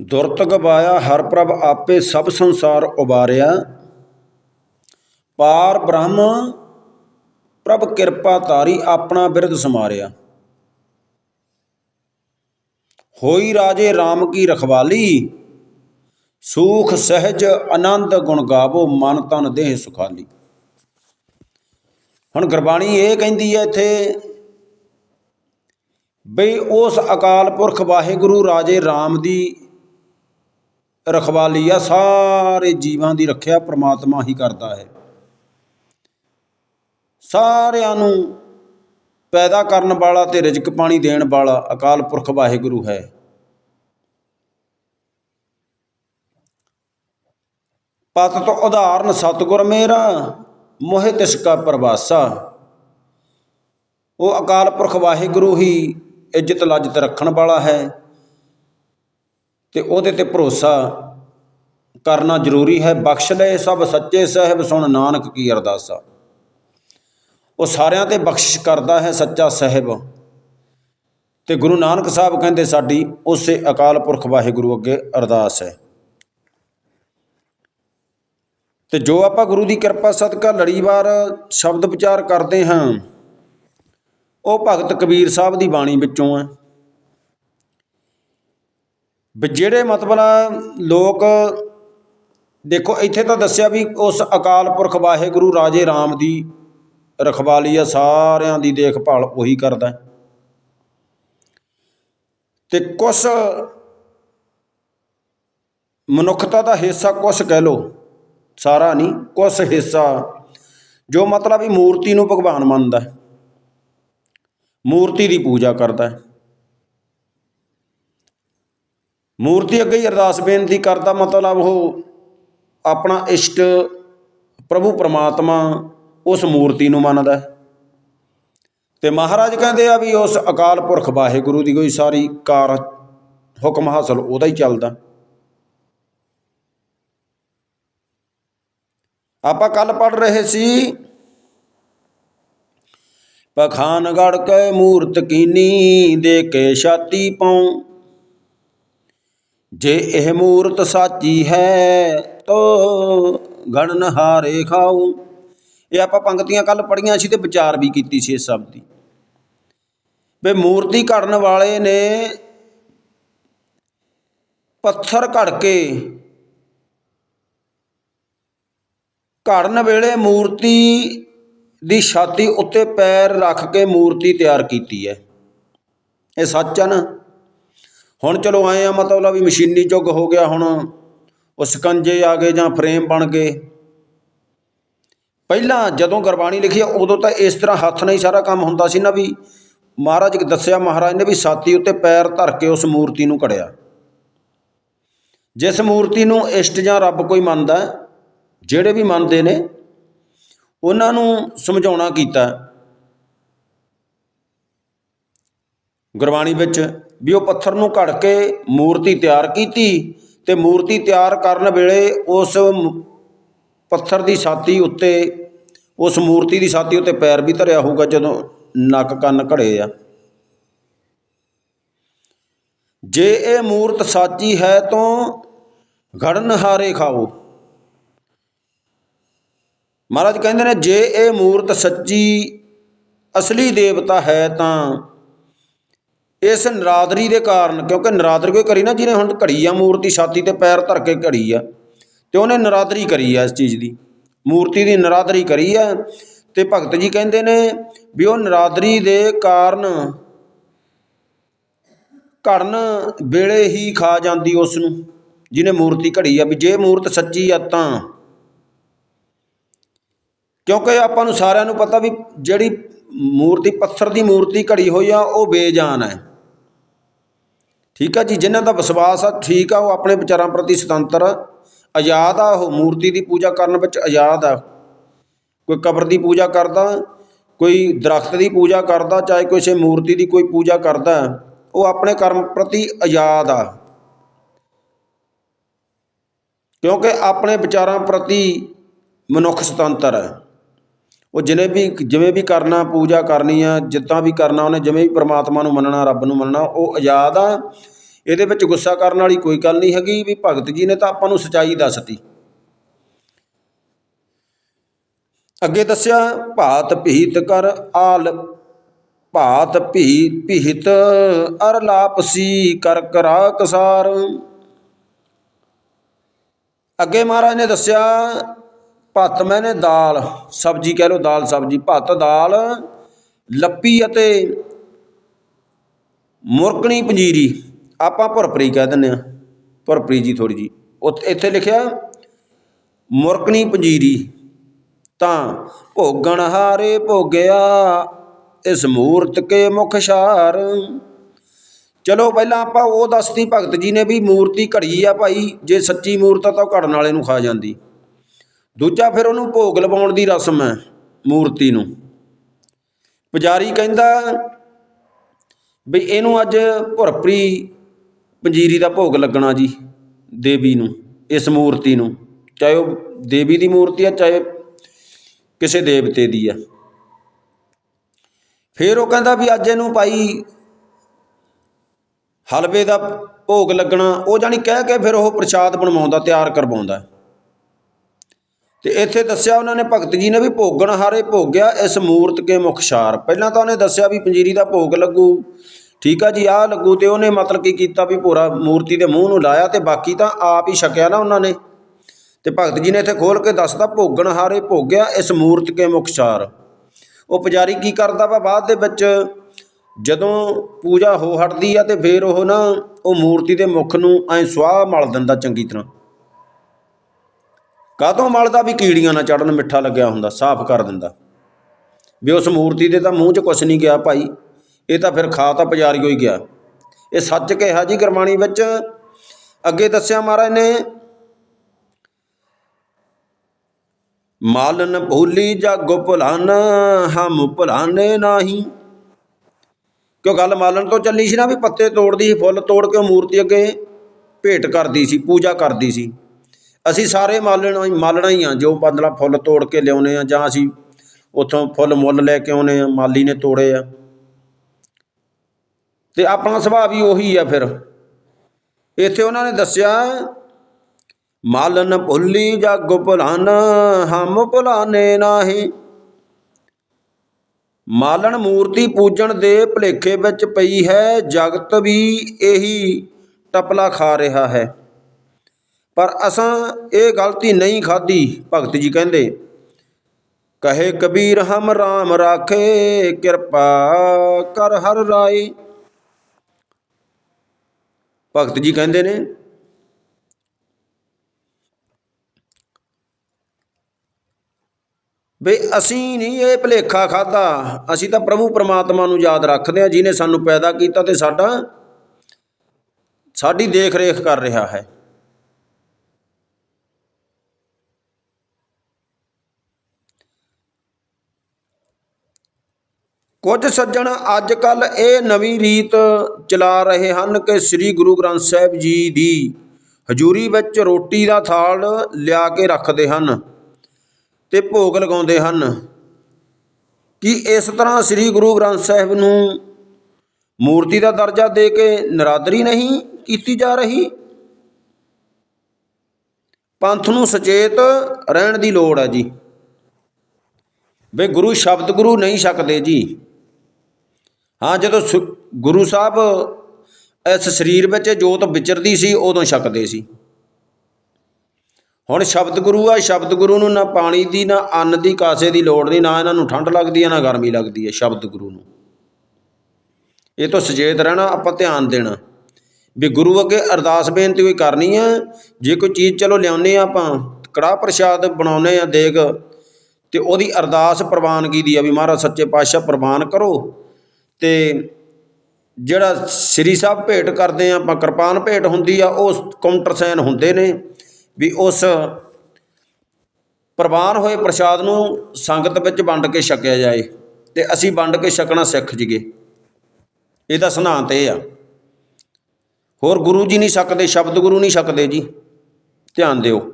ਦੁਰਤ ਗਵਾਇਆ ਹਰ ਪ੍ਰਭ ਆਪੇ ਸਭ ਸੰਸਾਰ ਉਬਾਰਿਆ। ਪਾਰ ਬ੍ਰਹਮ, ਪ੍ਰਭ ਕਿਰਪਾ ਤਾਰੀ ਆਪਣਾ ਬਿਰਧ ਸਮਾਰਿਆ। ਹੋਈ ਰਾਜੇ RAM ਕੀ ਰਖਵਾਲੀ, ਸੂਖ, ਸਹਿਜ, ਆਨੰਦ ਗੁਣ ਗਾਵੋ, ਮਨ ਤਨ ਦੇਹ ਸੁਖਾਲੀ। ਹੁਣ ਗੁਰਬਾਣੀ ਇਹ ਕਹਿੰਦੀ ਹੈ ਇੱਥੇ ਬਈ ਉਸ ਅਕਾਲ ਪੁਰਖ ਵਾਹਿਗੁਰੂ ਰਾਜੇ RAM ਦੀ ਰਖਵਾਲੀ ਆ ਸਾਰੇ ਜੀਵਾਂ ਦੀ ਰੱਖਿਆ ਪ੍ਰਮਾਤਮਾ ਹੀ ਕਰਦਾ ਹੈ। ਸਾਰਿਆਂ ਨੂੰ ਪੈਦਾ ਕਰਨ ਵਾਲਾ ਤੇ ਰਿਜ਼ਕ ਪਾਣੀ ਦੇਣ ਵਾਲਾ ਅਕਾਲ ਪੁਰਖ ਵਾਹਿਗੁਰੂ ਹੈ। ਪਤ ਤੋਂ ਉਦਾਹਰਨ ਸਤਿਗੁਰ ਮੇਰਾ, ਮੋਹਿ ਤਿਸ ਕਾ ਪ੍ਰਵਾਸਾ। ਉਹ ਅਕਾਲ ਪੁਰਖ ਵਾਹਿਗੁਰੂ ਹੀ ਇੱਜ਼ਤ ਲੱਜਤ ਰੱਖਣ ਵਾਲਾ ਹੈ। ਅਤੇ ਉਹਦੇ ਤੇ ਭਰੋਸਾ ਕਰਨਾ ਜ਼ਰੂਰੀ ਹੈ। ਬਖਸ਼ ਲਏ ਸਭ ਸੱਚੇ ਸਾਹਿਬ, ਸੁਣ ਨਾਨਕ ਕੀ ਅਰਦਾਸਾ ਉਹ ਸਾਰਿਆਂ ਤੇ ਬਖਸ਼ਿਸ਼ ਕਰਦਾ ਹੈ ਸੱਚਾ ਸਾਹਿਬ। ਅਤੇ ਗੁਰੂ ਨਾਨਕ ਸਾਹਿਬ ਕਹਿੰਦੇ, ਸਾਡੀ ਉਸੇ ਅਕਾਲ ਪੁਰਖ ਵਾਹਿਗੁਰੂ ਅੱਗੇ ਅਰਦਾਸ ਹੈ। ਤੇ ਜੋ ਆਪਾਂ ਗੁਰੂ ਦੀ ਕਿਰਪਾ, ਸਦਕਾ, ਲੜੀਵਾਰ ਸ਼ਬਦ ਵਿਚਾਰ ਕਰਦੇ ਹਾਂ, ਉਹ ਭਗਤ ਕਬੀਰ ਸਾਹਿਬ ਦੀ ਬਾਣੀ ਵਿੱਚੋਂ ਹੈ। ਵੀ ਜਿਹੜੇ ਮਤਲਬ ਲੋਕ, ਦੇਖੋ ਇੱਥੇ ਤਾਂ ਦੱਸਿਆ ਵੀ ਉਸ ਅਕਾਲ ਪੁਰਖ ਵਾਹਿਗੁਰੂ ਰਾਜੇ ਰਾਮ ਦੀ ਰਖਵਾਲੀ ਆ, ਸਾਰਿਆਂ ਦੀ ਦੇਖਭਾਲ ਉਹੀ ਕਰਦਾ ਹੈ। ਤੇ ਕੁਛ ਮਨੁੱਖਤਾ ਦਾ ਹਿੱਸਾ ਕੁਛ ਕਹਿ ਲੋ ਸਾਰਾ ਨਹੀਂ, ਕੁਛ ਹਿੱਸਾ ਜੋ ਮਤਲਬ ਵੀ ਮੂਰਤੀ ਨੂੰ ਭਗਵਾਨ ਮੰਨਦਾ ਮੂਰਤੀ ਦੀ ਪੂਜਾ ਕਰਦਾ ਹੈ ਮੂਰਤੀ ਅੱਗੇ ਹੀ ਅਰਦਾਸ ਬੇਨਤੀ ਕਰਦਾ, ਮਤਲਬ ਉਹ ਆਪਣਾ ਇਸ਼ਟ ਪ੍ਰਭੂ ਪਰਮਾਤਮਾ ਉਸ ਮੂਰਤੀ ਨੂੰ ਮੰਨਦਾ ਹੈ। ਤੇ ਮਹਾਰਾਜ ਕਹਿੰਦੇ ਆ ਵੀ ਉਸ ਅਕਾਲ ਪੁਰਖ ਵਾਹਿਗੁਰੂ ਦੀ ਕੋਈ ਸਾਰੀ ਕਾਰ ਹੁਕਮ ਹਾਸਲ ਉਹਦਾ ਹੀ ਚੱਲਦਾ। ਆਪਾਂ ਕੱਲ ਪੜ ਰਹੇ ਸੀ ਪਖਾਨ ਗੜ ਕੇ ਮੂਰਤ ਕੀਨੀ ਦੇ ਕੇ ਛਾਤੀ ਪਾਉ। ਜੇ ਇਹ ਮੂਰਤ ਸਾਚੀ ਹੈ, ਤੋ ਗਣਨ ਹਾਰੇ ਖਾਉ ਇਹ ਆਪਾਂ ਪੰਕਤੀਆਂ ਕੱਲ ਪੜੀਆਂ ਸੀ ਤੇ ਵਿਚਾਰ ਵੀ ਕੀਤੀ ਸੀ ਇਸ ਸ਼ਬਦ ਦੀ। ਵੇ ਮੂਰਤੀ ਘੜਨ ਵਾਲੇ ਨੇ ਪੱਥਰ ਘੜ ਕੇ ਘੜਨ ਵੇਲੇ ਮੂਰਤੀ ਦੀ ਛਾਤੀ ਉੱਤੇ ਪੈਰ ਰੱਖ ਕੇ ਮੂਰਤੀ ਤਿਆਰ ਕੀਤੀ ਹੈ। ਇਹ ਸੱਚ ਆ ਨਾ। ਹੁਣ ਚਲੋ ਐਂ ਆ ਮਤਲਬ ਵੀ ਮਸ਼ੀਨੀ ਯੁੱਗ ਹੋ ਗਿਆ ਹੁਣ। ਉਹ ਸਕੰਜੇ ਆ ਗਏ ਜਾਂ ਫਰੇਮ ਬਣ ਗਏ। ਪਹਿਲਾਂ ਜਦੋਂ ਗੁਰਬਾਣੀ ਲਿਖੀ ਆ, ਉਦੋਂ ਤਾਂ ਇਸ ਤਰ੍ਹਾਂ ਹੱਥ ਨਾਲ ਹੀ ਸਾਰਾ ਕੰਮ ਹੁੰਦਾ ਸੀ ਨਾ ਵੀ ਮਹਾਰਾਜ ਨੇ ਦੱਸਿਆ ਮਹਾਰਾਜ ਨੇ ਵੀ ਛਾਤੀ ਉੱਤੇ ਪੈਰ ਧਰ ਕੇ ਉਸ ਮੂਰਤੀ ਨੂੰ ਘੜਿਆ। ਜਿਸ ਮੂਰਤੀ ਨੂੰ ਇਸ਼ਟ ਜਾਂ ਰੱਬ ਕੋਈ ਮੰਨਦਾ ਜਿਹੜੇ ਵੀ ਮੰਨਦੇ ਨੇ ਉਹਨਾਂ ਨੂੰ ਸਮਝਾਉਣਾ ਕੀਤਾ। ਗੁਰਬਾਣੀ ਵਿੱਚ ਵੀ ਉਹ ਪੱਥਰ ਨੂੰ ਘੜ ਕੇ ਮੂਰਤੀ ਤਿਆਰ ਕੀਤੀ ਤੇ ਮੂਰਤੀ ਤਿਆਰ ਕਰਨ ਵੇਲੇ ਉਸ ਪੱਥਰ ਦੀ ਛਾਤੀ ਉੱਤੇ, ਉਸ ਮੂਰਤੀ ਦੀ ਛਾਤੀ ਉੱਤੇ ਪੈਰ ਵੀ ਧਰਿਆ ਹੋਊਗਾ ਜਦੋਂ ਨੱਕ ਕੰਨ ਘੜੇ ਆ। ਜੇ ਇਹ ਮੂਰਤ ਸਾਚੀ ਹੈ ਤੋਂ ਘੜਨ ਹਾਰੇ ਖਾਓ। ਮਹਾਰਾਜ ਕਹਿੰਦੇ ਨੇ, ਜੇ ਇਹ ਮੂਰਤ ਸੱਚੀ ਅਸਲੀ ਦੇਵਤਾ ਹੈ ਤਾਂ ਇਸ ਨਰਾਦਰੀ ਦੇ ਕਾਰਨ, ਕਿਉਂਕਿ ਨਰਾਦਰੀ ਕੋਈ ਕਰੀ ਨਾ, ਜਿਹਨੇ ਹੁਣ ਘੜੀ ਆ, ਮੂਰਤੀ ਛਾਤੀ ਤੇ ਪੈਰ ਧਰ ਕੇ ਘੜੀ ਆ, ਤੇ ਉਹਨੇ ਨਰਾਦਰੀ ਕਰੀ ਆ ਇਸ ਚੀਜ਼ ਦੀ। ਮੂਰਤੀ ਦੀ ਨਰਾਦਰੀ ਕਰੀ ਆ, ਤੇ ਭਗਤ ਜੀ ਕਹਿੰਦੇ ਨੇ ਵੀ ਉਹ ਨਰਾਦਰੀ ਦੇ ਕਾਰਨ ਘੜਨ ਵੇਲੇ ਹੀ ਖਾ ਜਾਂਦੀ ਉਸ ਨੂੰ, ਜਿਹਨੇ ਮੂਰਤੀ ਘੜੀ ਆ, ਵੀ ਜੇ ਮੂਰਤ ਸੱਚੀ ਆ ਤਾਂ। ਕਿਉਂਕਿ ਆਪਾਂ ਨੂੰ ਸਾਰਿਆਂ ਨੂੰ ਪਤਾ ਵੀ ਜਿਹੜੀ ਮੂਰਤੀ, ਪੱਥਰ ਦੀ ਮੂਰਤੀ ਘੜੀ ਹੋਈ ਆ, ਉਹ ਬੇਜਾਨ ਹੈ। ਠੀਕ ਆ ਜੀ, ਜਿਨ੍ਹਾਂ ਦਾ ਵਿਸ਼ਵਾਸ ਆ, ਠੀਕ ਆ, ਉਹ ਆਪਣੇ ਵਿਚਾਰਾਂ ਪ੍ਰਤੀ ਸੁਤੰਤਰ ਆਜ਼ਾਦ ਆ ਉਹ, ਮੂਰਤੀ ਦੀ ਪੂਜਾ ਕਰਨ ਵਿੱਚ ਆਜ਼ਾਦ ਆ। ਕੋਈ ਕਬਰ ਦੀ ਪੂਜਾ ਕਰਦਾ, ਕੋਈ ਦਰਖਤ ਦੀ ਪੂਜਾ ਕਰਦਾ, ਚਾਹੇ ਕਿਸੇ ਮੂਰਤੀ ਦੀ ਕੋਈ ਪੂਜਾ ਕਰਦਾ, ਉਹ ਆਪਣੇ ਕਰਮ ਪ੍ਰਤੀ ਆਜ਼ਾਦ ਆ। ਕਿਉਂਕਿ ਆਪਣੇ ਵਿਚਾਰਾਂ ਪ੍ਰਤੀ ਮਨੁੱਖ ਸੁਤੰਤਰ ਹੈ ਉਹ ਜਿਵੇਂ ਵੀ ਜਿਵੇਂ ਵੀ ਕਰਨਾ, ਪੂਜਾ ਕਰਨੀ ਆ, ਜਿੱਦਾਂ ਵੀ ਕਰਨਾ, ਉਹਨੇ ਜਿਵੇਂ ਵੀ ਪਰਮਾਤਮਾ ਨੂੰ ਮੰਨਣਾ, ਰੱਬ ਨੂੰ ਮੰਨਣਾ, ਉਹ ਆਜ਼ਾਦ ਆ। ਇਹਦੇ ਵਿੱਚ ਗੁੱਸਾ ਕਰਨ ਵਾਲੀ ਕੋਈ ਗੱਲ ਨਹੀਂ ਹੈਗੀ ਵੀ ਭਗਤ ਜੀ ਨੇ ਤਾਂ ਆਪਾਂ ਨੂੰ ਸਚਾਈ ਦੱਸਤੀ। ਅੱਗੇ ਦੱਸਿਆ, ਭਾਤ ਭੀਤ ਕਰ ਆਲ, ਭਾਤ ਭੀ ਭੀਤ ਅਰ ਲਾਪਸੀ ਕਰ ਕਰਾ ਕਸਾਰ। ਅੱਗੇ ਮਹਾਰਾਜ ਨੇ ਦੱਸਿਆ ਭੱਤ ਮੈਨੇ ਦਾਲ, ਸਬਜੀ ਕਹਿ ਲੋ ਦਾਲ, ਸਬਜੀ, ਭੱਤ, ਦਾਲ, ਲੱਪੀ ਅਤੇ ਮੁਰਕਣੀ ਪੰਜੀਰੀ। ਆਪਾਂ ਭੁਰਪਰੀ ਕਹਿ ਦਿੰਦੇ ਆ ਭੁਰਪਰੀ ਜੀ ਥੋੜੀ ਜੀ ਉੱਥੇ, ਇੱਥੇ ਲਿਖਿਆ, ਮੁਰਕਣੀ ਪੰਜੀਰੀ। ਤਾਂ ਭੋਗਣ ਹਾਰੇ ਭੋਗਿਆ, ਇਸ ਮੂਰਤ ਕੇ ਮੁਖ ਸ਼ਾਰ। ਚਲੋ ਪਹਿਲਾਂ ਆਪਾਂ ਉਹ ਦੱਸਤੀ, ਭਗਤ ਜੀ ਨੇ ਵੀ ਮੂਰਤੀ ਘੜੀ ਆ ਭਾਈ, ਜੇ ਸੱਚੀ ਮੂਰਤ ਆ ਤਾਂ ਉਹ ਘੜਨ ਵਾਲੇ ਨੂੰ ਖਾ ਜਾਂਦੀ। ਦੂਜਾ ਫਿਰ ਉਹਨੂੰ ਭੋਗ ਲਵਾਉਣ ਦੀ ਰਸਮ ਹੈ ਮੂਰਤੀ ਨੂੰ। ਪੁਜਾਰੀ ਕਹਿੰਦਾ ਵੀ ਇਹਨੂੰ ਅੱਜ ਭੁਰਪਰੀ ਪੰਜੀਰੀ ਦਾ ਭੋਗ ਲੱਗਣਾ ਜੀ, ਦੇਵੀ ਨੂੰ, ਇਸ ਮੂਰਤੀ ਨੂੰ। ਚਾਹੇ ਉਹ ਦੇਵੀ ਦੀ ਮੂਰਤੀ ਆ ਚਾਹੇ ਕਿਸੇ ਦੇਵਤੇ ਦੀ ਆ ਫਿਰ ਉਹ ਕਹਿੰਦਾ ਵੀ ਅੱਜ ਇਹਨੂੰ ਭਾਈ ਹਲਵੇ ਦਾ ਭੋਗ ਲੱਗਣਾ, ਉਹ ਜਾਨੀ ਕਹਿ ਕੇ ਫਿਰ ਉਹ ਪ੍ਰਸ਼ਾਦ ਬਣਵਾਉਂਦਾ, ਤਿਆਰ ਕਰਵਾਉਂਦਾ। ਤੇ ਇੱਥੇ ਦੱਸਿਆ ਉਹਨਾਂ ਨੇ ਭਗਤ ਜੀ ਨੇ ਵੀ ਭੋਗਣ ਹਾਰੇ ਭੋਗਿਆ ਇਸ ਮੂਰਤ ਕੇ ਮੁਖਸ਼ਾਰ ਪਹਿਲਾਂ ਤਾਂ ਉਹਨੇ ਦੱਸਿਆ ਵੀ ਪੰਜੀਰੀ ਦਾ ਭੋਗ ਲੱਗੂ। ਠੀਕ ਆ ਜੀ, ਆਹ ਲੱਗੂ ਤੇ ਉਹਨੇ ਮਤਲਬ ਕੀ ਕੀਤਾ ਵੀ ਪੂਰਾ ਮੂਰਤੀ ਦੇ ਮੂੰਹ ਨੂੰ ਲਾਇਆ ਤੇ ਬਾਕੀ ਤਾਂ ਆਪ ਹੀ ਛਕਿਆ ਨਾ ਉਹਨਾਂ ਨੇ। ਤੇ ਭਗਤ ਜੀ ਨੇ ਇੱਥੇ ਖੋਲ ਕੇ ਦੱਸਦਾ ਭੋਗਣ ਹਾਰੇ ਭੋਗਿਆ ਇਸ ਮੂਰਤ ਕੇ ਮੁਖਸ਼ਾਰ ਉਹ ਪੁਜਾਰੀ ਕੀ ਕਰਦਾ ਵਾ ਬਾਅਦ ਦੇ ਵਿੱਚ? ਜਦੋਂ ਪੂਜਾ ਹੋ ਹਟਦੀ ਆ ਤੇ ਫਿਰ ਉਹ ਨਾ ਉਹ ਮੂਰਤੀ ਦੇ ਮੁਖ ਨੂੰ ਐ ਸੁਆਹ ਮਲ ਦਿੰਦਾ ਚੰਗੀ ਤਰ੍ਹਾਂ। ਕਾਹਤੋਂ ਮਲਦਾ ਵੀ ਕੀੜੀਆਂ ਨਾ ਚੜਨ, ਮਿੱਠਾ ਲੱਗਿਆ ਹੁੰਦਾ, ਸਾਫ਼ ਕਰ ਦਿੰਦਾ। ਵੀ ਉਸ ਮੂਰਤੀ ਦੇ ਤਾਂ ਮੂੰਹ 'ਚ ਕੁਛ ਨਹੀਂ ਗਿਆ ਭਾਈ, ਇਹ ਤਾਂ ਫਿਰ ਖਾ ਤਾਂ ਪੁਜਾਰੀਓ ਹੀ ਗਿਆ। ਇਹ ਸੱਚ ਕਿਹਾ ਜੀ ਗੁਰਬਾਣੀ ਵਿੱਚ? ਅੱਗੇ ਦੱਸਿਆ ਮਹਾਰਾਜ ਨੇ, ਮਾਲਨ ਭੂਲੀ ਜਗ ਭੁਲਾਨ, ਹਮ ਭੁਲਾਨੇ ਨਾਹੀ। ਕਿਉਂ ਗੱਲ ਮਾਲਣ ਤੋਂ ਚੱਲੀ ਸੀ ਨਾ ਵੀ ਪੱਤੇ ਤੋੜਦੀ ਸੀ, ਫੁੱਲ ਤੋੜ ਕੇ ਉਹ ਮੂਰਤੀ ਅੱਗੇ ਭੇਟ ਕਰਦੀ ਸੀ, ਪੂਜਾ ਕਰਦੀ ਸੀ। ਅਸੀਂ ਸਾਰੇ ਮਾਲਣ ਮਾਲਣਾ ਹੀ ਆ, ਜੋ ਬੰਦਲਾ ਫੁੱਲ ਤੋੜ ਕੇ ਲਿਆਉਨੇ ਆ, ਜਾਂ ਅਸੀਂ ਉੱਥੋਂ ਫੁੱਲ ਮੁੱਲ ਲੈ ਕੇ ਆਉਨੇ ਆ, ਮਾਲੀ ਨੇ ਤੋੜੇ ਆ। ਤੇ ਆਪਣਾ ਸੁਭਾਅ ਵੀ ਉਹੀ ਆ ਫਿਰ। ਇੱਥੇ ਉਹਨਾਂ ਨੇ ਦੱਸਿਆ, ਮਾਲਨ ਭੁੱਲੀ ਜਗ ਭੁਲਾਨ, ਹਮ ਭੁਲਾਨੇ ਨਾਹੀ। ਮਾਲਣ ਮੂਰਤੀ ਪੂਜਣ ਦੇ ਭਲੇਖੇ ਵਿੱਚ ਪਈ ਹੈ, ਜਗਤ ਵੀ ਇਹੀ ਟਪਲਾ ਖਾ ਰਿਹਾ ਹੈ। ਪਰ ਅਸਾਂ ਇਹ ਗਲਤੀ ਨਹੀਂ ਖਾਧੀ, ਭਗਤ ਜੀ ਕਹਿੰਦੇ। ਕਹੇ ਕਬੀਰ, ਹਮ RAM ਰਾਖੇ, ਕਿਰਪਾ ਕਰ ਹਰ ਰਾਏ। ਭਗਤ ਜੀ ਕਹਿੰਦੇ ਨੇ, ਵੀ ਅਸੀਂ ਨਹੀਂ ਇਹ ਭਲੇਖਾ ਖਾਦਾ ਅਸੀਂ ਤਾਂ ਪ੍ਰਭੂ ਪਰਮਾਤਮਾ ਨੂੰ ਯਾਦ ਰੱਖਦੇ ਆ ਜਿਨੇ ਸਾਨੂੰ ਪੈਦਾ ਕੀਤਾ ਤੇ ਸਾਡਾ, ਸਾਡੀ ਦੇਖ ਰੇਖ ਕਰ ਰਿਹਾ ਹੈ। ਕੁਝ ਸੱਜਣ ਅੱਜ ਕੱਲ ਇਹ ਨਵੀਂ ਰੀਤ ਚਲਾ ਰਹੇ ਹਨ ਕਿ ਸ੍ਰੀ ਗੁਰੂ ਗ੍ਰੰਥ ਸਾਹਿਬ ਜੀ ਦੀ ਹਜ਼ੂਰੀ ਵਿੱਚ ਰੋਟੀ ਦਾ ਥਾਲ ਲਿਆ ਕੇ ਰੱਖਦੇ ਹਨ ਤੇ ਭੋਗ ਲਗਾਉਂਦੇ ਹਨ। ਕਿ ਇਸ ਤਰ੍ਹਾਂ ਸ੍ਰੀ ਗੁਰੂ ਗ੍ਰੰਥ ਸਾਹਿਬ ਨੂੰ ਮੂਰਤੀ ਦਾ ਦਰਜਾ ਦੇ ਕੇ ਨਰਾਦਰੀ ਨਹੀਂ ਕੀਤੀ ਜਾ ਰਹੀ? ਪੰਥ ਨੂੰ ਸੁਚੇਤ ਰਹਿਣ ਦੀ ਲੋੜ ਹੈ ਜੀ। ਵੇ ਗੁਰੂ ਸ਼ਬਦ ਗੁਰੂ ਨਹੀਂ ਛਕਦੇ ਜੀ। ਹਾਂ, ਜਦੋਂ ਸੁ- ਗੁਰੂ ਸਾਹਿਬ ਇਸ ਸਰੀਰ ਵਿੱਚ ਜੋਤ ਵਿਚਰਦੀ ਸੀ, ਉਦੋਂ ਛਕਦੇ ਸੀ। ਹੁਣ ਸ਼ਬਦ ਗੁਰੂ ਆ, ਸ਼ਬਦ ਗੁਰੂ ਨੂੰ ਨਾ ਪਾਣੀ ਦੀ, ਨਾ ਅੰਨ ਦੀ, ਕਾਸੇ ਦੀ ਲੋੜ ਨਹੀਂ, ਨਾ ਇਹਨਾਂ ਨੂੰ ਠੰਡ ਲੱਗਦੀ ਹੈ ਨਾ ਗਰਮੀ ਲੱਗਦੀ ਹੈ ਸ਼ਬਦ ਗੁਰੂ ਨੂੰ। ਇਹ ਤੋਂ ਸੁਚੇਤ ਰਹਿਣਾ, ਆਪਾਂ ਧਿਆਨ ਦੇਣਾ। ਵੀ ਗੁਰੂ ਅੱਗੇ ਅਰਦਾਸ ਬੇਨਤੀ ਕੋਈ ਕਰਨੀ ਹੈ ਜੇ ਕੋਈ ਚੀਜ਼ ਚਲੋ ਲਿਆਉਨੇ ਆ ਆਪਾਂ, ਕੜਾਹ ਪ੍ਰਸ਼ਾਦ ਬਣਾਉਨੇ ਆ ਦੇਗ, ਤੇ ਉਹਦੀ ਅਰਦਾਸ ਪ੍ਰਵਾਨਗੀ ਦੀ ਆ ਵੀ ਮਹਾਰਾਜ ਸੱਚੇ ਪਾਤਸ਼ਾਹ ਪ੍ਰਵਾਨ ਕਰੋ। ਤੇ ਜਿਹੜਾ ਸ੍ਰੀ ਸਾਹਿਬ ਭੇਟ ਕਰਦੇ ਆ ਆਪਾਂ ਕਿਰਪਾਨ ਭੇਟ ਹੁੰਦੀ ਆ, ਉਹ ਕਾਊਂਟਰ ਸਾਈਨ ਹੁੰਦੇ ਨੇ ਵੀ ਉਸ ਪ੍ਰਵਾਨ ਹੋਏ ਪ੍ਰਸ਼ਾਦ ਨੂੰ ਸੰਗਤ ਵਿੱਚ ਵੰਡ ਕੇ ਛਕਿਆ ਜਾਏ ਤੇ ਅਸੀਂ ਵੰਡ ਕੇ ਛਕਣਾ ਸਿੱਖ ਜੀਏ। ਇਹਦਾ ਸਿਧਾਂਤ ਇਹ ਆ। ਹੋਰ ਗੁਰੂ ਜੀ ਨਹੀਂ ਛਕਦੇ ਸ਼ਬਦ ਗੁਰੂ ਨਹੀਂ ਛਕਦੇ ਜੀ। ਧਿਆਨ ਦਿਓ।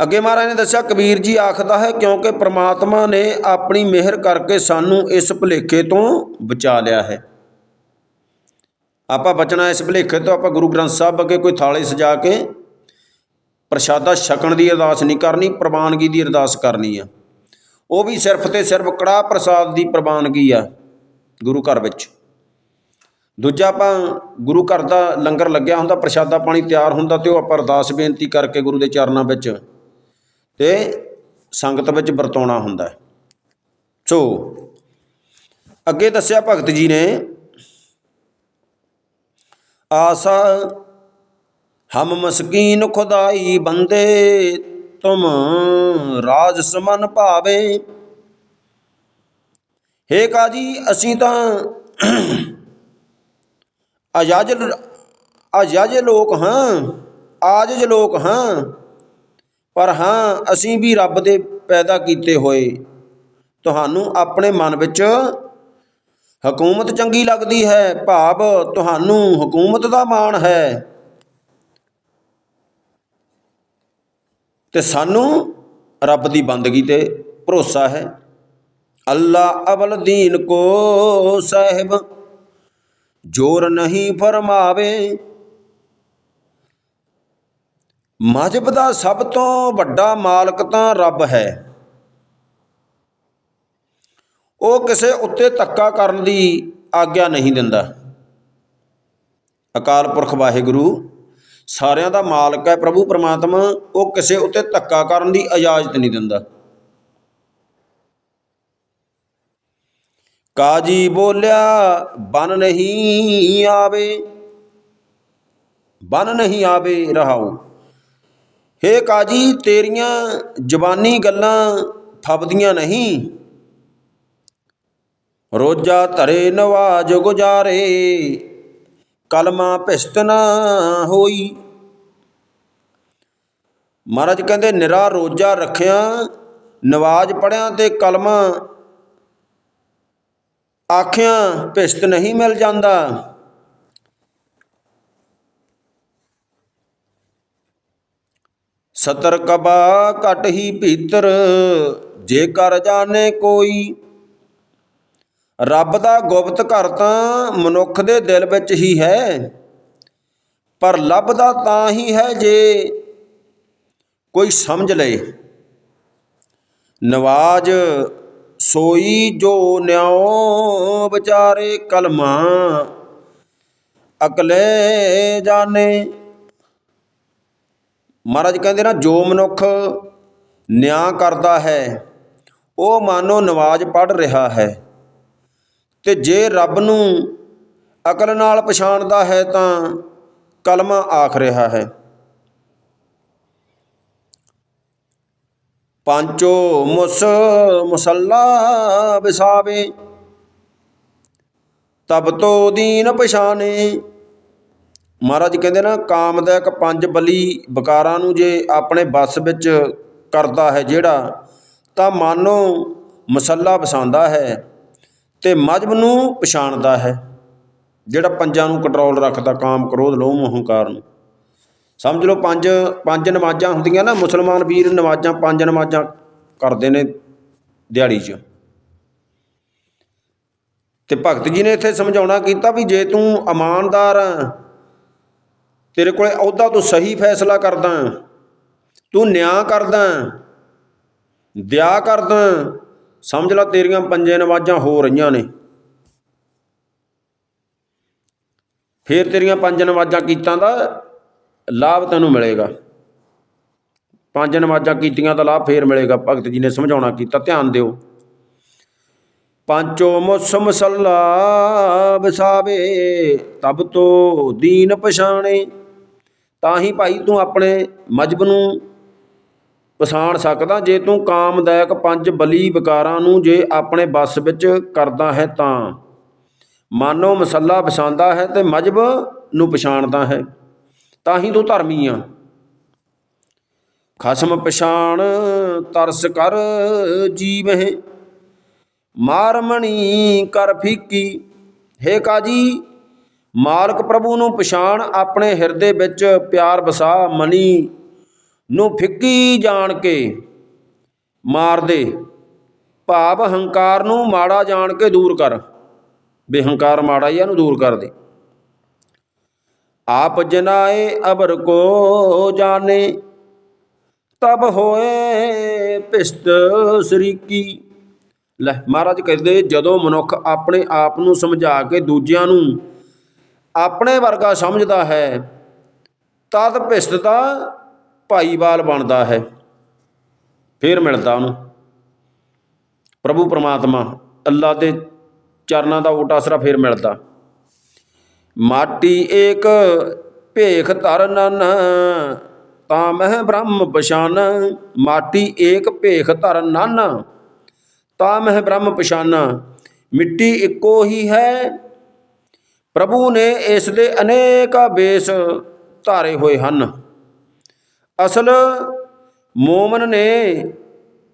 ਅੱਗੇ ਮਹਾਰਾਜ ਨੇ ਦੱਸਿਆ, ਕਬੀਰ ਜੀ ਆਖਦਾ ਹੈ, ਕਿਉਂਕਿ ਪ੍ਰਮਾਤਮਾ ਨੇ ਆਪਣੀ ਮਿਹਰ ਕਰਕੇ ਸਾਨੂੰ ਇਸ ਭੁਲੇਖੇ ਤੋਂ ਬਚਾ ਲਿਆ ਹੈ। ਆਪਾਂ ਬਚਣਾ ਇਸ ਭੁਲੇਖੇ ਤੋਂ, ਆਪਾਂ ਗੁਰੂ ਗ੍ਰੰਥ ਸਾਹਿਬ ਅੱਗੇ ਕੋਈ ਥਾਲੇ ਸਜਾ ਕੇ ਪ੍ਰਸ਼ਾਦਾ ਛਕਣ ਦੀ ਅਰਦਾਸ ਨਹੀਂ ਕਰਨੀ, ਪ੍ਰਵਾਨਗੀ ਦੀ ਅਰਦਾਸ ਕਰਨੀ ਆ। ਉਹ ਵੀ ਸਿਰਫ ਤੇ ਸਿਰਫ ਕੜਾਹ ਪ੍ਰਸਾਦ ਦੀ ਪ੍ਰਵਾਨਗੀ ਆ ਗੁਰੂ ਘਰ ਵਿੱਚ। ਦੂਜਾ ਆਪਾਂ ਗੁਰੂ ਘਰ ਦਾ ਲੰਗਰ ਲੱਗਿਆ ਹੁੰਦਾ, ਪ੍ਰਸ਼ਾਦਾ ਪਾਣੀ ਤਿਆਰ ਹੁੰਦਾ ਤੇ ਉਹ ਆਪਾਂ ਅਰਦਾਸ ਬੇਨਤੀ ਕਰਕੇ ਗੁਰੂ ਦੇ ਚਰਨਾਂ ਵਿੱਚ ਤੇ ਸੰਗਤ ਵਿੱਚ ਵਰਤਾਉਣਾ ਹੁੰਦਾ ਸੋ, ਅੱਗੇ ਦੱਸਿਆ ਭਗਤ ਜੀ ਨੇ, ਆਸਾ ਹਮ ਮਸਕੀਨ ਖੁਦਾਈ ਬੰਦੇ, ਤੁਮ ਰਾਜ ਸਮਨ ਭਾਵੇ। ਹੇ ਕਾਜੀ, ਅਸੀਂ ਤਾਂ ਅਜਾਜ ਅਜਾਜ ਲੋਕ ਹਾਂ, ਆਜਜ ਲੋਕ ਹਾਂ। ਪਰ ਹਾਂ, ਅਸੀਂ ਵੀ ਰੱਬ ਦੇ ਪੈਦਾ ਕੀਤੇ ਹੋਏ। ਤੁਹਾਨੂੰ ਆਪਣੇ ਮਨ ਵਿੱਚ ਹਕੂਮਤ ਚੰਗੀ ਲੱਗਦੀ ਹੈ, ਭਾਵ ਤੁਹਾਨੂੰ ਹਕੂਮਤ ਦਾ ਮਾਣ ਹੈ। ਤੇ ਸਾਨੂੰ ਰੱਬ ਦੀ ਬੰਦਗੀ ਤੇ ਭਰੋਸਾ ਹੈ। ਅੱਲਾ ਅਵਲ ਦੀਨ ਕੋ ਸਾਹਿਬ, ਜੋਰ ਨਹੀਂ ਫਰਮਾਵੇ। ਮਜਬ ਦਾ ਸਭ ਤੋਂ ਵੱਡਾ ਮਾਲਕ ਤਾਂ ਰੱਬ ਹੈ। ਉਹ ਕਿਸੇ ਉੱਤੇ ਧੱਕਾ ਕਰਨ ਦੀ ਆਗਿਆ ਨਹੀਂ ਦਿੰਦਾ। ਅਕਾਲ ਪੁਰਖ ਵਾਹਿਗੁਰੂ, ਸਾਰਿਆਂ ਦਾ ਮਾਲਕ ਹੈ ਪ੍ਰਭੂ ਪਰਮਾਤਮਾ, ਉਹ ਕਿਸੇ ਉੱਤੇ ਧੱਕਾ ਕਰਨ ਦੀ ਇਜਾਜ਼ਤ ਨਹੀਂ ਦਿੰਦਾ। ਕਾਜੀ ਬੋਲਿਆ, ਬਨ ਨਹੀਂ ਆਵੇ, ਬਨ ਨਹੀਂ ਆਵੇ ਰਹਾਓ ਹੇ ਕਾਜੀ, ਤੇਰੀਆਂ ਜ਼ਬਾਨੀ ਗੱਲਾਂ ਫਬਦੀਆਂ ਨਹੀਂ। ਰੋਜਾ ਧਰੇ ਨਵਾਜ ਗੁਜਾਰੇ, ਕਲਮਾ ਭਿਸਤ ਨਾ ਹੋਈ। ਮਹਾਰਾਜ ਕਹਿੰਦੇ, ਨਿਰਾ ਰੋਜਾ ਰੱਖਿਆ, ਨਵਾਜ ਪੜਿਆ ਤੇ ਕਲਮਾ ਆਖਿਆ ਭਿਸਤ ਨਹੀਂ ਮਿਲ ਜਾਂਦਾ। ਸਤਰ ਕਬਾ ਘਟ ਹੀ ਭੀਤਰ, ਜੇ ਕਰ ਜਾਣੇ ਕੋਈ। ਰੱਬ ਦਾ ਗੁਪਤ ਘਰ ਤਾਂ ਮਨੁੱਖ ਦੇ ਦਿਲ ਵਿੱਚ ਹੀ ਹੈ, ਪਰ ਲੱਭਦਾ ਤਾਂ ਹੀ ਹੈ ਜੇ ਕੋਈ ਸਮਝ ਲਏ। ਨਵਾਜ, ਸੋਈ ਜੋ ਨਿਉ ਵਿਚਾਰੇ ਕਲਮਾ, ਅਕਲੇ ਜਾਣੇ। ਮਹਾਰਾਜ ਕਹਿੰਦੇ ਨਾ, ਜੋ ਮਨੁੱਖ ਨਿਆਂ ਕਰਦਾ ਹੈ, ਉਹ ਮਾਨੋ ਨਵਾਜ਼ ਪੜ੍ਹ ਰਿਹਾ ਹੈ। ਤੇ ਜੇ ਰੱਬ ਨੂੰ ਅਕਲ ਨਾਲ ਪਛਾਣਦਾ ਹੈ, ਤਾਂ ਕਲਮਾ ਆਖ ਰਿਹਾ ਹੈ। ਪੰਚੋ ਮੁਸ ਮੁਸੱਲਾ ਵਿਸਾਵੇ, ਤਬ ਤੋ ਦੀਨ ਪਛਾਨੇ। ਮਹਾਰਾਜ ਕਹਿੰਦੇ ਨਾ ਕਾਮਦੈਕ ਪੰਜ ਬਲੀ ਵਿਕਾਰਾਂ ਨੂੰ ਜੇ ਆਪਣੇ ਬਸ ਵਿੱਚ ਕਰਦਾ ਹੈ ਜਿਹੜਾ, ਤਾਂ ਮਾਨੋ ਮਸੱਲਾ ਵਸਾਉਂਦਾ ਹੈ ਅਤੇ ਮਜਬ ਨੂੰ ਪਛਾਣਦਾ ਹੈ। ਜਿਹੜਾ ਪੰਜਾਂ ਨੂੰ ਕੰਟਰੋਲ ਰੱਖਦਾ, ਕਾਮ, ਕ੍ਰੋਧ, ਲੋਭ ਮੋਹ ਨੂੰ। ਸਮਝ ਲਓ, ਪੰਜ ਪੰਜ ਨਮਾਜ਼ਾਂ ਹੁੰਦੀਆਂ ਨਾ, ਮੁਸਲਮਾਨ ਵੀਰ ਨਮਾਜ਼ਾਂ, ਪੰਜ ਨਮਾਜ਼ਾਂ ਕਰਦੇ ਨੇ ਦਿਹਾੜੀ 'ਚ। ਤੇ ਭਗਤ ਜੀ ਨੇ ਇੱਥੇ ਸਮਝਾਉਣਾ ਕੀਤਾ ਵੀ ਜੇ ਤੂੰ ਇਮਾਨਦਾਰ ਤੇਰੇ ਕੋਲੇ ਅਹੁਦਾ ਤੂੰ ਸਹੀ ਫੈਸਲਾ ਕਰਦਾ ਤੂੰ ਨਿਆਂ ਕਰਦਾ ਦਿਆ ਕਰਦਾ ਸਮਝ ਲੈ, ਤੇਰੀਆਂ ਪੰਜੇ ਨਮਾਜ਼ਾਂ ਹੋ ਰਹੀਆਂ ਨੇ। ਫੇਰ ਤੇਰੀਆਂ ਪੰਜ ਨਵਾਜ਼ਾਂ ਕੀਤਾ ਦਾ ਲਾਭ ਤੈਨੂੰ ਮਿਲੇਗਾ। ਪੰਜ ਨਮਾਜ਼ਾਂ ਕੀਤੀਆਂ ਤਾਂ ਲਾਭ ਫੇਰ ਮਿਲੇਗਾ। ਭਗਤ ਜੀ ਨੇ ਸਮਝਾਉਣਾ ਕੀਤਾ, ਧਿਆਨ ਦਿਓ। ਪੰਚੋ ਮੁਸ ਮਸੱਲਾ ਵਿਸਾਵੇ, ਤਬ ਤੋ ਦੀਨ ਪਛਾਣੇ। ਤਾਂ ਹੀ ਭਾਈ ਤੂੰ ਆਪਣੇ ਮਜਬ ਨੂੰ ਪਛਾਣ ਸਕਦਾ, ਜੇ ਤੂੰ ਕਾਮਦਾਇਕ ਪੰਜ ਬਲੀ ਵਿਕਾਰਾਂ ਨੂੰ ਜੇ ਆਪਣੇ ਬਸ ਵਿੱਚ ਕਰਦਾ ਹੈ ਤਾਂ। ਮਾਨੋ ਮਸੱਲਾ ਪਛਾਣਦਾ ਹੈ ਤੇ ਮਜਬ ਨੂੰ ਪਛਾਣਦਾ ਹੈ। ਤਾਂ ਹੀ ਤੂੰ ਧਰਮੀ ਆ। ਖਸਮ ਪਛਾਣ ਤਰਸ ਕਰ ਜੀਵਹਿ ਮਾਰਮਣੀ ਕਰ ਫੀਕੀ। ਹੇ ਕਾਜੀ ਮਾਲਕ ਪ੍ਰਭੂ ਨੂੰ ਪਛਾਣ ਆਪਣੇ ਹਿਰਦੇ ਵਿੱਚ ਪਿਆਰ ਵਸਾ ਮਨੀ ਨੂੰ ਫਿੱਕੀ ਜਾਣ ਕੇ ਮਾਰ ਦੇ। ਭਾਵ ਹੰਕਾਰ ਨੂੰ ਮਾੜਾ ਜਾਣ ਕੇ ਦੂਰ ਕਰ। ਬੇਹੰਕਾਰ ਮਾੜਾ ਹੀ ਆ, ਇਹਨੂੰ ਦੂਰ ਕਰ ਦੇ। ਆਪ ਜਨਾਏ ਅਬਰ ਕੋ ਜਾਣੇ ਤਬ ਹੋਏ ਪਿਸਤ ਸਰੀਕੀ ਲੈ ਮਹਾਰਾਜ ਕਹਿੰਦੇ ਜਦੋਂ ਮਨੁੱਖ ਆਪਣੇ ਆਪ ਨੂੰ ਸਮਝਾ ਕੇ ਦੂਜਿਆਂ ਨੂੰ ਆਪਣੇ ਵਰਗਾ ਸਮਝਦਾ ਹੈ, ਤਦ ਭਿਸਤ ਦਾ ਭਾਈਵਾਲ ਬਣਦਾ ਹੈ। ਫੇਰ ਮਿਲਦਾ ਉਹਨੂੰ। ਪ੍ਰਭੂ ਪਰਮਾਤਮਾ, ਅੱਲਾ ਦੇ ਚਰਨਾਂ ਦਾ ਓਟ ਆਸਰਾ ਫੇਰ ਮਿਲਦਾ। ਮਾਟੀ ਏਕ ਭੇਖ ਧਰਨਨ, ਤਾਂ ਮਹਿ ਬ੍ਰਹਮ ਪਛਾਨ ਮਾਟੀ ਏਕ ਭੇਖ ਧਰਨਨ, ਤਾਂ ਮਹਿ ਬ੍ਰਹਮ ਪਛਾਨਾ ਮਿੱਟੀ ਇੱਕੋ ਹੀ ਹੈ ਪ੍ਰਭੂ ਨੇ ਇਸ ਦੇ ਅਨੇਕਾ ਬੇਸ ਧਾਰੇ ਹੋਏ ਹਨ। ਅਸਲ ਮੋਮਨ ਨੇ,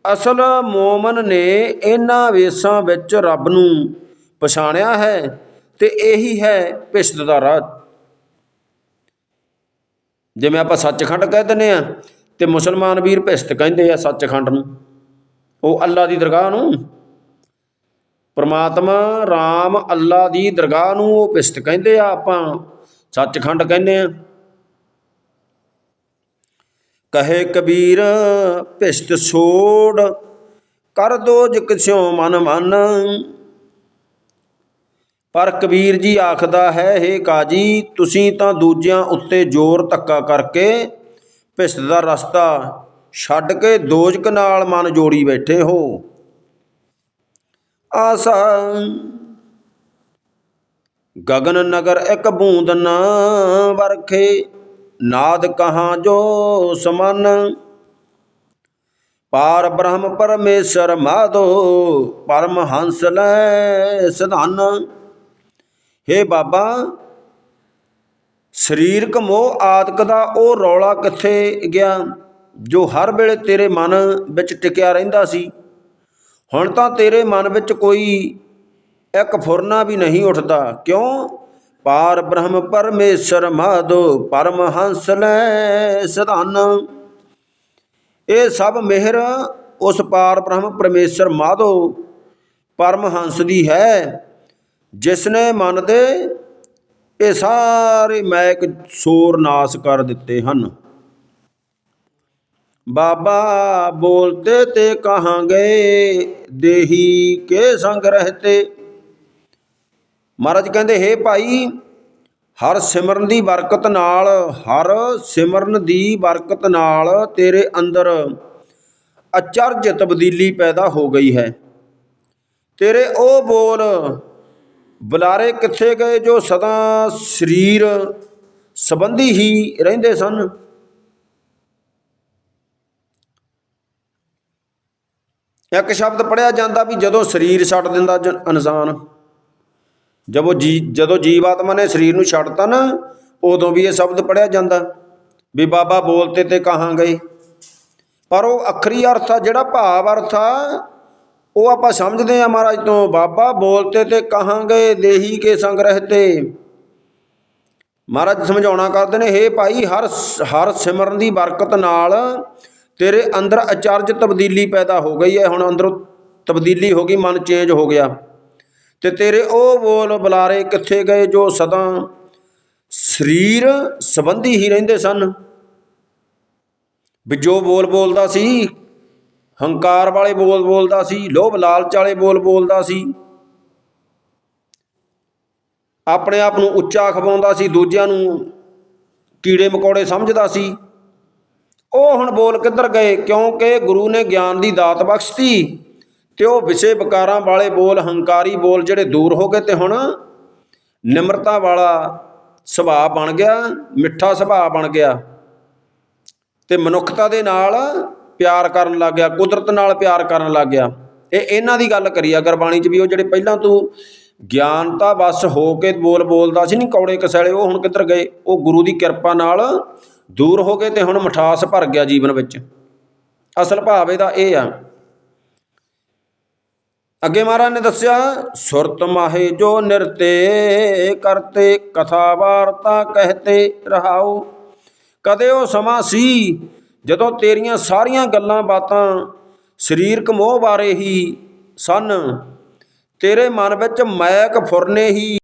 ਅਸਲ ਮੋਮਨ ਨੇ ਇਹਨਾਂ ਵੇਸਾਂ ਵਿੱਚ ਰੱਬ ਨੂੰ ਪਛਾਣਿਆ ਹੈ ਤੇ ਇਹੀ ਹੈ ਭਿਸ਼ਤ ਦਾ ਰਾਹ ਜਿਵੇਂ ਆਪਾਂ ਸੱਚਖੰਡ ਕਹਿ ਦਿੰਦੇ ਆ ਤੇ ਮੁਸਲਮਾਨ ਵੀਰ ਭਿਸ਼ਤ ਕਹਿੰਦੇ ਆ ਸੱਚਖੰਡ ਨੂੰ, ਉਹ ਅੱਲਾ ਦੀ ਦਰਗਾਹ ਨੂੰ ਪਰਮਾਤਮਾ RAM ਅੱਲਾ ਦੀ ਦਰਗਾਹ ਨੂੰ ਉਹ ਭਿਸ਼ਟ ਕਹਿੰਦੇ ਆ ਆਪਾਂ, ਸੱਚਖੰਡ ਕਹਿੰਦੇ ਆ। ਕਹੇ ਕਬੀਰ ਭਿਸ਼ਟ ਛੋੜ, ਕਰ ਦੋ ਜਿਕਸਿਓ ਮਨ ਮਨ। ਪਰ ਕਬੀਰ ਜੀ ਆਖਦਾ ਹੈ, ਹੇ ਕਾਜੀ, ਤੁਸੀਂ ਤਾਂ ਦੂਜਿਆਂ ਉੱਤੇ ਜ਼ੋਰ ਧੱਕਾ ਕਰਕੇ ਭਿਸ਼ਟ ਦਾ ਰਸਤਾ ਛੱਡ ਕੇ ਦੋਜਕ ਨਾਲ ਮਨ ਜੋੜੀ ਬੈਠੇ ਹੋ। ਆਸਾ। ਗगन ਨਗਰ ਇੱਕ ਬੂੰਦ ਨਾ ਵਰਖੇ, ਨਾਦ ਕਹਾਂ ਜੋ ਸਮਨ। ਪਾਰ ਬ੍ਰਹਮ ਪਰਮੇਸ਼ਰ ਮਾਧੋ ਪਰਮ ਹੰਸ ਲੈ ਸਿਧਾਨ। ਹੇ ਬਾਬਾ, ਸਰੀਰਕ ਮੋਹ ਆਦਿਕ ਦਾ ਉਹ ਰੌਲਾ ਕਿੱਥੇ ਗਿਆ, ਜੋ ਹਰ ਵੇਲੇ ਤੇਰੇ ਮਨ ਵਿੱਚ ਟਿਕਿਆ ਰਹਿੰਦਾ ਸੀ। ਹੁਣ ਤਾਂ ਤੇਰੇ ਮਨ ਵਿੱਚ ਕੋਈ ਇੱਕ ਫੁਰਨਾ ਵੀ ਨਹੀਂ ਉੱਠਦਾ। ਕਿਉਂ? ਪਾਰ ਬ੍ਰਹਮ ਪਰਮੇਸ਼ਰ ਮਾਧੋ ਪਰਮ ਹੰਸ ਲੈ ਸਿਧਾਨ। ਇਹ ਸਭ ਮਿਹਰ ਉਸ ਪਾਰ ਬ੍ਰਹਮ ਪਰਮੇਸ਼ਰ ਮਾਧੋ ਪਰਮ ਹੰਸ ਦੀ ਹੈ ਜਿਸ ਨੇ ਮਨ ਦੇ ਇਹ ਸਾਰੇ ਮੈਕ ਸੋਰ ਨਾਸ ਕਰ ਦਿੱਤੇ ਹਨ। ਬਾਬਾ ਬੋਲਤੇ ਤੇ ਕਹਾਂ ਗਏ ਦੇਹੀ ਕੇ ਸੰਗ ਰਹਤੇ। ਮਹਾਰਾਜ ਕਹਿੰਦੇ, ਹੇ ਭਾਈ, ਹਰ ਸਿਮਰਨ ਦੀ ਬਰਕਤ ਨਾਲ, ਹਰ ਸਿਮਰਨ ਦੀ ਬਰਕਤ ਨਾਲ ਤੇਰੇ ਅੰਦਰ ਅਚਰਜ ਤਬਦੀਲੀ ਪੈਦਾ ਹੋ ਗਈ ਹੈ। ਤੇਰੇ ਉਹ ਬੋਲ ਬੁਲਾਰੇ ਕਿੱਥੇ ਗਏ ਜੋ ਸਦਾ ਸਰੀਰ ਸੰਬੰਧੀ ਹੀ ਰਹਿੰਦੇ ਸਨ? ਇੱਕ ਸ਼ਬਦ ਪੜਿਆ ਜਾਂਦਾ ਵੀ ਜਦੋਂ ਸਰੀਰ ਛੱਡ ਦਿੰਦਾ ਜ- ਇਨਸਾਨ। ਜਦੋਂ ਜੀ ਜਦੋਂ ਜੀਵ ਆਤਮਾ ਨੇ ਸਰੀਰ ਨੂੰ ਛੱਡਤਾ ਨਾ, ਉਦੋਂ ਵੀ ਇਹ ਸ਼ਬਦ ਪੜਿਆ ਜਾਂਦਾ ਵੀ ਬਾਬਾ ਬੋਲਤੇ ਤੇ ਕਹਾਂ ਗਏ। ਪਰ ਉਹ ਅਖਰੀ ਅਰਥ ਆ, ਜਿਹੜਾ ਭਾਵ ਅਰਥ ਆ, ਉਹ ਆਪਾਂ ਸਮਝਦੇ ਆ ਮਹਾਰਾਜ ਤੋਂ, ਬਾਬਾ ਬੋਲਤੇ ਤੇ ਕਹਾਂ ਗਏ, ਦੇਹੀ ਕੇ ਸੰਗ ਰਹਤੇ ਮਹਾਰਾਜ ਸਮਝਾਉਣਾ ਕਰਦੇ ਨੇ, ਹੇ ਭਾਈ, ਹਰ ਹਰ ਸਿਮਰਨ ਦੀ ਬਰਕਤ ਨਾਲ ਤੇਰੇ ਅੰਦਰ ਅਚਰਜ ਤਬਦੀਲੀ ਪੈਦਾ ਹੋ ਗਈ ਹੈ। ਹੁਣ ਅੰਦਰੋਂ ਤਬਦੀਲੀ ਹੋ ਗਈ, ਮਨ ਚੇਂਜ ਹੋ ਗਿਆ। ਤੇ ਤੇਰੇ ਉਹ ਬੋਲ ਬੁਲਾਰੇ ਕਿੱਥੇ ਗਏ ਜੋ ਸਦਾ ਸਰੀਰ ਸੰਬੰਧੀ ਹੀ ਰਹਿੰਦੇ ਸਨ। ਵੀ ਜੋ ਬੋਲ ਬੋਲਦਾ ਸੀ, ਹੰਕਾਰ ਵਾਲੇ ਬੋਲ ਬੋਲਦਾ ਸੀ, ਲੋਭ ਲਾਲਚ ਵਾਲੇ ਬੋਲ ਬੋਲਦਾ ਸੀ। ਆਪਣੇ ਆਪ ਨੂੰ ਉੱਚਾ ਖਵਾਉਂਦਾ ਸੀ, ਦੂਜਿਆਂ ਨੂੰ ਕੀੜੇ ਮਕੌੜੇ ਸਮਝਦਾ ਸੀ। ਉਹ ਹੁਣ ਬੋਲ ਕਿੱਧਰ ਗਏ? ਕਿਉਂਕਿ ਗੁਰੂ ਨੇ ਗਿਆਨ ਦੀ ਦਾਤ ਬਖਸ਼ਤੀ ਤੇ ਉਹ ਵਿਸ਼ੇ ਵਿਕਾਰਾਂ ਵਾਲੇ ਬੋਲ, ਹੰਕਾਰੀ ਬੋਲ ਜਿਹੜੇ ਦੂਰ ਹੋ ਗਏ ਤੇ ਹੁਣ ਨਿਮਰਤਾ ਵਾਲਾ ਸੁਭਾਅ ਬਣ ਗਿਆ, ਮਿੱਠਾ ਸੁਭਾਅ ਬਣ ਗਿਆ ਤੇ ਮਨੁੱਖਤਾ ਦੇ ਨਾਲ ਪਿਆਰ ਕਰਨ ਲੱਗ ਗਿਆ, ਕੁਦਰਤ ਨਾਲ ਪਿਆਰ ਕਰਨ ਲੱਗ ਗਿਆ। ਇਹ ਇਹਨਾਂ ਦੀ ਗੱਲ ਕਰੀ ਆ ਗੁਰਬਾਣੀ 'ਚ ਵੀ ਉਹ ਜਿਹੜੇ ਪਹਿਲਾਂ ਤੂੰ ਗਿਆਨਤਾ ਬਸ ਹੋ ਕੇ ਬੋਲ ਬੋਲਦਾ ਸੀ ਨਹੀਂ ਕੌੜੇ ਕਸੈਲੇ, ਉਹ ਹੁਣ ਕਿੱਧਰ ਗਏ? ਉਹ ਗੁਰੂ ਦੀ ਕਿਰਪਾ ਨਾਲ ਦੂਰ ਹੋ ਗਏ ਤੇ ਹੁਣ ਮਠਾਸ ਭਰ ਗਿਆ ਜੀਵਨ ਵਿੱਚ। ਅਸਲ ਭਾਵ ਇਹਦਾ ਇਹ ਆ। ਅੱਗੇ ਮਹਾਰਾਜ ਨੇ ਦੱਸਿਆ, ਸੁਰਤ ਮਾਹੇ ਜੋ ਨਿਰਤੇ ਕਰਤੇ, ਕਥਾ ਵਾਰਤਾ ਕਹਤੇ ਰਹਾਉ। ਕਦੇ ਉਹ ਸਮਾਂ ਸੀ ਜਦੋਂ ਤੇਰੀਆਂ ਸਾਰੀਆਂ ਗੱਲਾਂ ਬਾਤਾਂ ਸਰੀਰਕ ਮੋਹ ਬਾਰੇ ਹੀ ਸਨ। ਤੇਰੇ ਮਨ ਵਿੱਚ ਮੈਕ ਫੁਰਨੇ ਹੀ